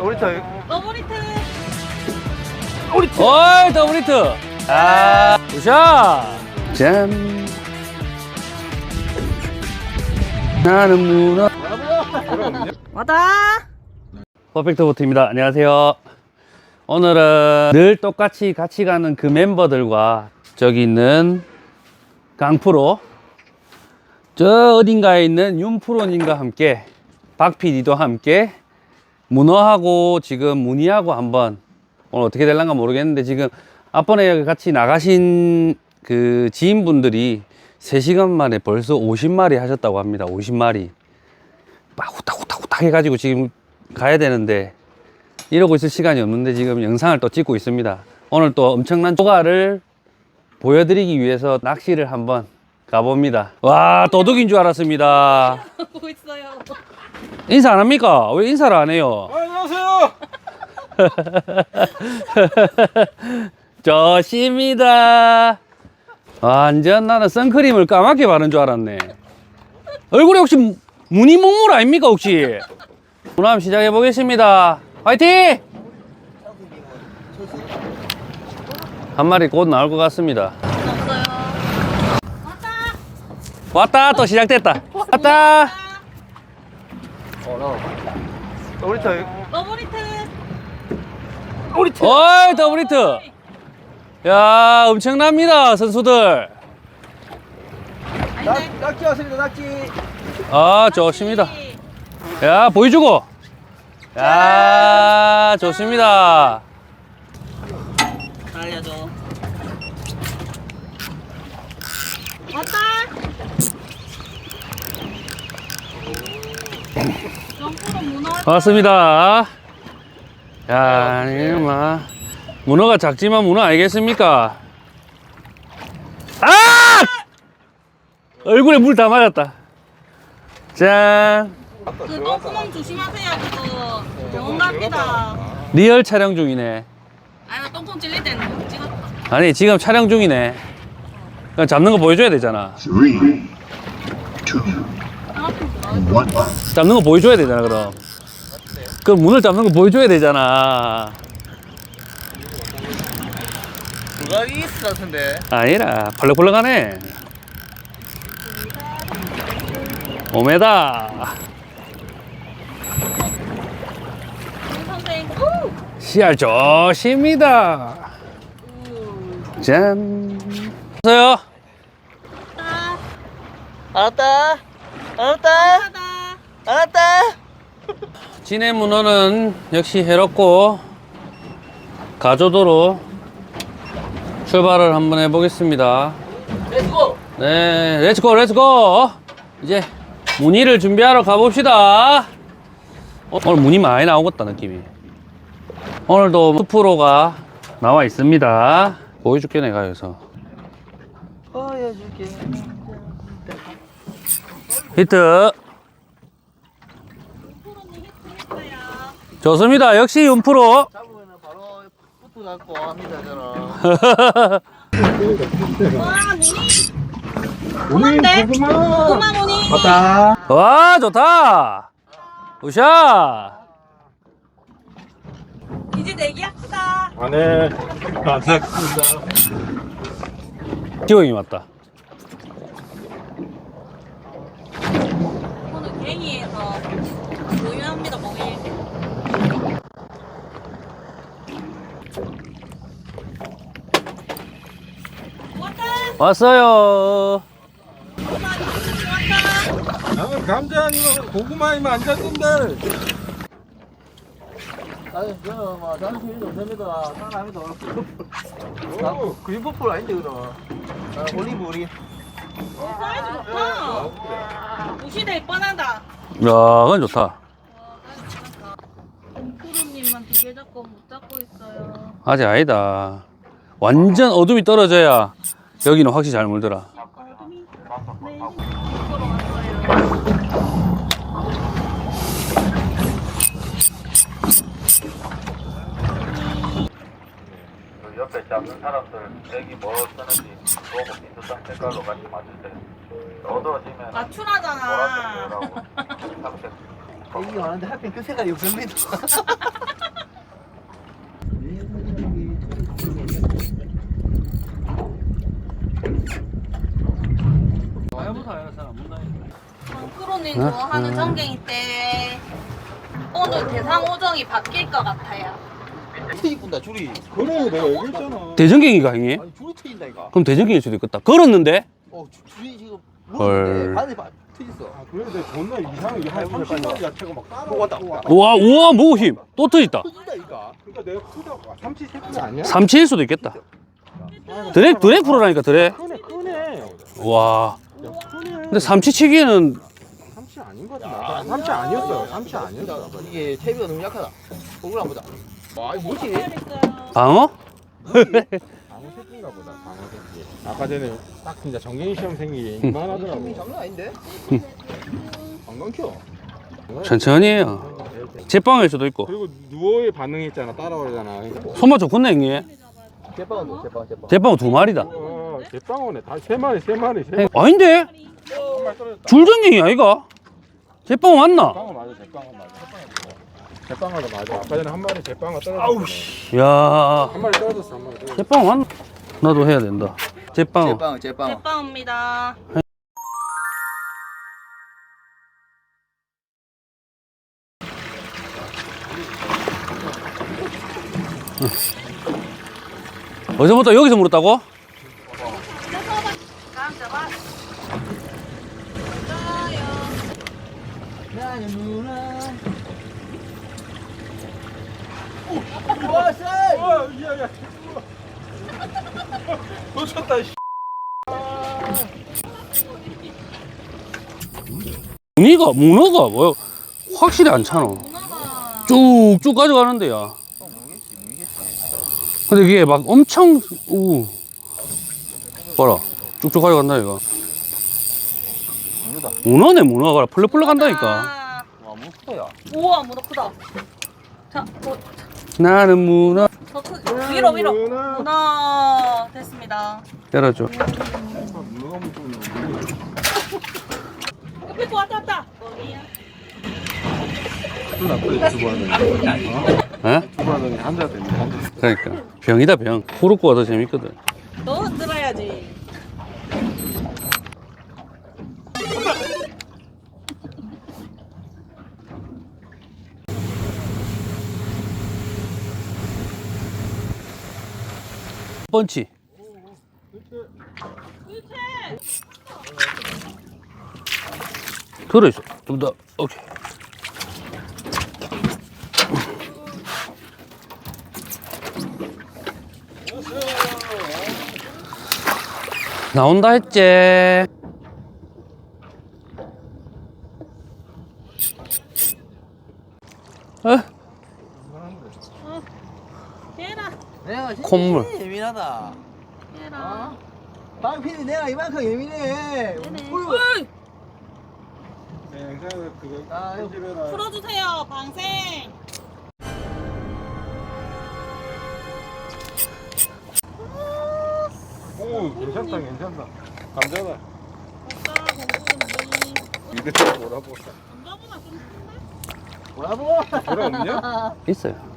우리 저 더블히트. 어이 더블 히트. 아 굿샷 짠 나는 문어. 왔다. 퍼펙트 보트입니다. 안녕하세요. 오늘은 늘 똑같이 같이 가는 그 멤버들과 저기 있는 강프로 저 어딘가에 있는 윤프로님과 함께 박PD도 함께 문어하고 지금 문희하고 한번 오늘 어떻게 될란가 모르겠는데 지금 앞번에 같이 나가신 그 지인분들이 3시간 만에 벌써 50마리 하셨다고 합니다. 50마리. 막 후딱후딱후딱 해가지고 지금 가야 되는데 이러고 있을 시간이 없는데 지금 영상을 또 찍고 있습니다. 오늘 또 엄청난 조가를 보여드리기 위해서 낚시를 한번 가봅니다. 와 도둑인 줄 알았습니다. 하고 있어요 인사 안 합니까? 왜 인사를 안 해요? 안녕하세요. 좋습니다. 완전 나는 선크림을 까맣게 바른 줄 알았네. 얼굴에 혹시 무늬 목물 아닙니까 혹시? 그럼 시작해 보겠습니다. 화이팅! 한 마리 곧 나올 것 같습니다. 왔다 또 시작됐다. 왔다. 더블히트 우리 저 어이 더블 히트. 야 엄청납니다 선수들. 아닌데 낙지 왔습니다. 낙지. 아 좋습니다. 야 보여주고. 야 좋습니다. 알려줘 왔다 점프로 문어 반갑습니다. 야, 이거 막 문어가 작지만 문어 아니겠습니까? 아! 얼굴에 물 다 맞았다. 짠. 그 똥구멍 조심하세요 그거 병원 갑니다 리얼 촬영 중이네. 아니 나 똥구멍 찔릴 때는 찍었다 아니, 지금 촬영 중이네. 그냥 잡는 거 보여줘야 되잖아. Three, two, one. 잡는 거 보여줘야 되잖아, 그럼. 그럼 문을 잡는 거 보여줘야 되잖아. 누가 있을 것 같은데. 아니라, 벌렁벌렁하네. 오메다. 선생 우! 씨알 좋습니다. 짠. 아, 알았다. 알았다. 하다 알았다. 진해 문어는 역시 해롭고 가조도로 출발을 한번 해보겠습니다. 렛츠고. 네, 렛츠고, 렛츠고. 이제 무늬를 준비하러 가봅시다. 어, 오늘 무늬 많이 나오겠다, 느낌이. 오늘도 수프로가 나와 있습니다. 보여줄게, 내가 여기서. 보여줄게. 히트. 프로님 히트했어요 좋습니다. 역시 윤프로. 잡으면 바로 붙어 갖고 합니다 저는. 고만데? 고마 무늬 왔다. 와, 좋다. 우샤. 이제 내기 합시다 아 네. 감사합니다. 지호이 맞다. 오늘 갱이에서 모유합니다 몽일 왔어요. 나는 감자 아니면 고구마 아니면 안 잡는데 아니 저뭐 자존심이 좀 됩니다. 사람이도 그그린퍼플 아닌데 그럼. 아, 올리브 우리. 사이즈 좋다 무시될 뻔하다 야, 그건 좋다. 프로님만 두개 잡고 못 잡고 있어요 아직 아니다. 완전 어둠이 떨어져야 여기는 확실히 잘 물더라. 옆에 잡는 사람들 여기 뭐 쓰는지 보고 비슷한 색깔로 같이 맞추세요. 어두워지면 맞추라잖아 얘기 많은데 하필 그 색깔이 없습니다. 좋아하는 전갱이 때 오늘 대상 오정이 바뀔 것 같아요. 트이꾼다 줄이. 그래 내가 얘기했잖아 대전갱이가 형님? 아니 줄이 트인다 이거. 그럼 대전갱일 수도 있겠다. 걸었는데? 어 줄- 줄이 지금 헐. 물었는데 반대 반 트있어. 아 그래 내가 존나 이상하게 한 아이고, 30마리 야채가 막 따라 뭐 왔다. 우와, 우와, 뭐 힘. 또 터졌다. 트인다 이거. 그러니까 내가 크다고 삼치 새끼 아니야? 삼치일 수도 있겠다. 드랙, 드랙 프로라니까, 드랙. 크네 크네 와. 근데 삼치치기에는 삼치 아닌 것 같은데 삼치 아니었어요 삼치 아니었어 이게 채비가 너무 약하다. 오글 한번 보자. 와 이거 뭐지? 방어? 방어 새끼인가 보다 방어 새끼 아까 전에 딱 진짜 정갱이 시험생이 이만하더라고 장난 아닌데? 안강 켜. 천천히 해요. 제빵일 수도 있고. 그리고 누워에 반응했잖아 따라오잖아 그러니까 손맛 좋겠네, 형님. 제빵은 뭐 제빵 제빵. 제빵은 두 마리다. 어, 대빵어네 다세 마리 세 마리 세 에, 마리 아닌데? 떨어졌다 줄전갱이 아이가? 제빵 맞나? 대빵어 맞아 대빵어 맞아 대빵어도 맞아 아까 전에 한 마리 대빵어 떨어졌어 아우 야한 마리 떨어졌어 한 마리 떨어졌어 제빵 맞나? 나도 해야 된다. 제빵. 제빵 제빵. 제빵입니다. 어제부터 여기서 물었다고? 다음 잡아. 씨. 문어가 문어가 뭐 확실히 안 차노. 쭉쭉 가져가는데 야. 근데 이게 막 엄청 우 봐라 쭉쭉 가져간다 이거. 문어다. 문어네 문어가 펄럭펄럭 간다니까. 아, 와 문어 크다 야. 우와 문어 크다. 자, 뭐, 나는 문어 더 크, 위로 위로. 문어. 문어 됐습니다. 열어줘. 문어가 무슨 거 왔다 왔다. 거기야. 나쁘게 주부하더니 에? 주부하더니 한자 됐네 한자 그러니까 병이다 병. 후루꾸가 더 재밌거든. 너 흔들어야지. 펀치. 들어있어. 좀 더. 오케이. 나온다 했지. 얘라 내가 진짜 콧물. 예민하다. 얘라. 방피디 내가 이만큼 예민해. 어이구. 어이, 네, 그거 아, 이거 풀어주세요 방생. 오 괜찮다 괜찮다 감자다 오빠 공주님. 이거 뭐라고 감자보다 좀 큰데? 뭐라고? 뭐라 없냐? 있어요.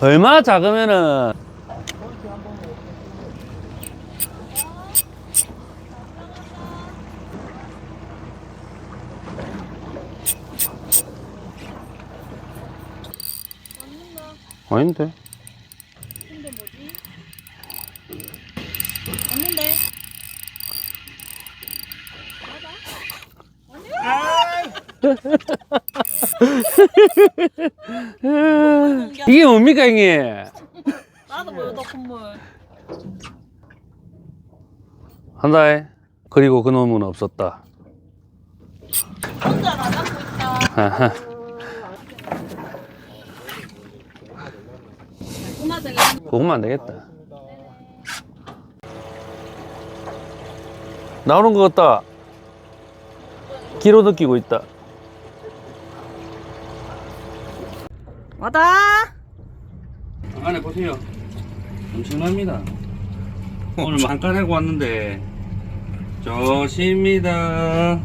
얼마나 작으면은. 아닌데 뭐지? 왔는데. 이게 뭡니까 형님 나도 보여줘 콧물. 한다해 그리고 그놈은 없었다 혼자 나 잡고 있다. 아하. 되게. 그거면 안 되겠다 나오는 것 같다 기로 느끼고 있다 와다. 안에 보세요. 엄청납니다. 오늘 만간 하고 왔는데 좋습니다